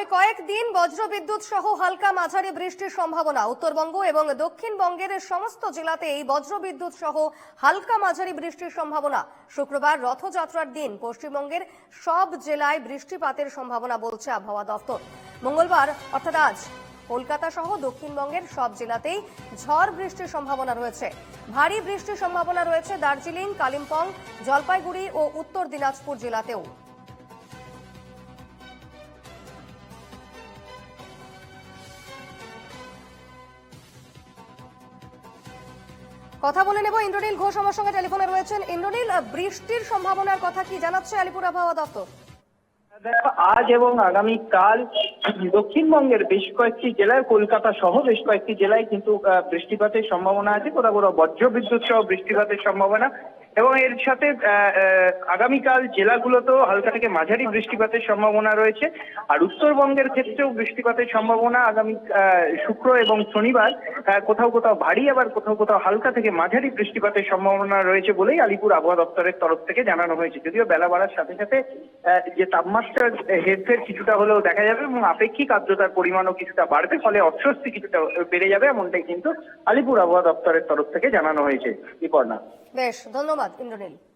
আগামী কয়েকদিন বজ্রবিদ্যুৎ সহ হালকা মাঝারি বৃষ্টির সম্ভাবনা। উত্তরবঙ্গ এবং দক্ষিণবঙ্গের সমস্ত জেলাতে এই বজ্রবিদ্যুৎ সহ হালকা মাঝারি বৃষ্টির সম্ভাবনা। শুক্রবার রথযাত্রার দিন পশ্চিমবঙ্গের সব জেলায় বৃষ্টিপাতের সম্ভাবনা বলছে আবহাওয়া দফতর মঙ্গলবার, অর্থাৎ আজ, কলকাতা সহ দক্ষিণবঙ্গের সব জেলাতেই ঝড় বৃষ্টির সম্ভাবনা রয়েছে। ভারী বৃষ্টির সম্ভাবনা রয়েছে দার্জিলিং, কালিম্পং, জলপাইগুড়ি ও উত্তর দিনাজপুর জেলাতেও। কথা বলে নেব ইন্দ্রনীল ঘোষ আমার সঙ্গে টেলিফোনে রয়েছেন। ইন্দ্রনীল বৃষ্টির সম্ভাবনার কথা কি জানাচ্ছে আলিপুর আবহাওয়া দপ্তর? দেখো, আজ এবং আগামীকাল দক্ষিণবঙ্গের বেশ কয়েকটি জেলায়, কলকাতা সহ বেশ কয়েকটি জেলায় কিন্তু বৃষ্টিপাতের সম্ভাবনা আছে। কোথাও কোথাও বজ্রবিদ্যুৎ সহ বৃষ্টিপাতের সম্ভাবনা। এবং এর সাথে আগামীকাল জেলাগুলোতেও হালকা থেকে মাঝারি বৃষ্টিপাতের সম্ভাবনা রয়েছে। আর উত্তরবঙ্গের ক্ষেত্রেও বৃষ্টিপাতের সম্ভাবনা আগামী শুক্র এবং শনিবার কোথাও কোথাও ভারী, আবার কোথাও কোথাও হালকা থেকে মাঝারি বৃষ্টিপাতের সম্ভাবনা রয়েছে বলেই আলিপুর আবহাওয়া দপ্তরের তরফ থেকে জানানো হয়েছে। যদিও বেলা বাড়ার সাথে সাথে যে তাপমাত্রার হেরফের কিছুটা হলেও দেখা যাবে এবং আপেক্ষিক আর্দ্রতার পরিমাণও কিছুটা বাড়বে, ফলে অস্বস্তি কিছুটা বেড়ে যাবে, এমনটাই কিন্তু আলিপুর আবহাওয়া দপ্তরের তরফ থেকে জানানো হয়েছে বিপর্ণা বেশ, ধন্যবাদ। ইন্দ্রনীল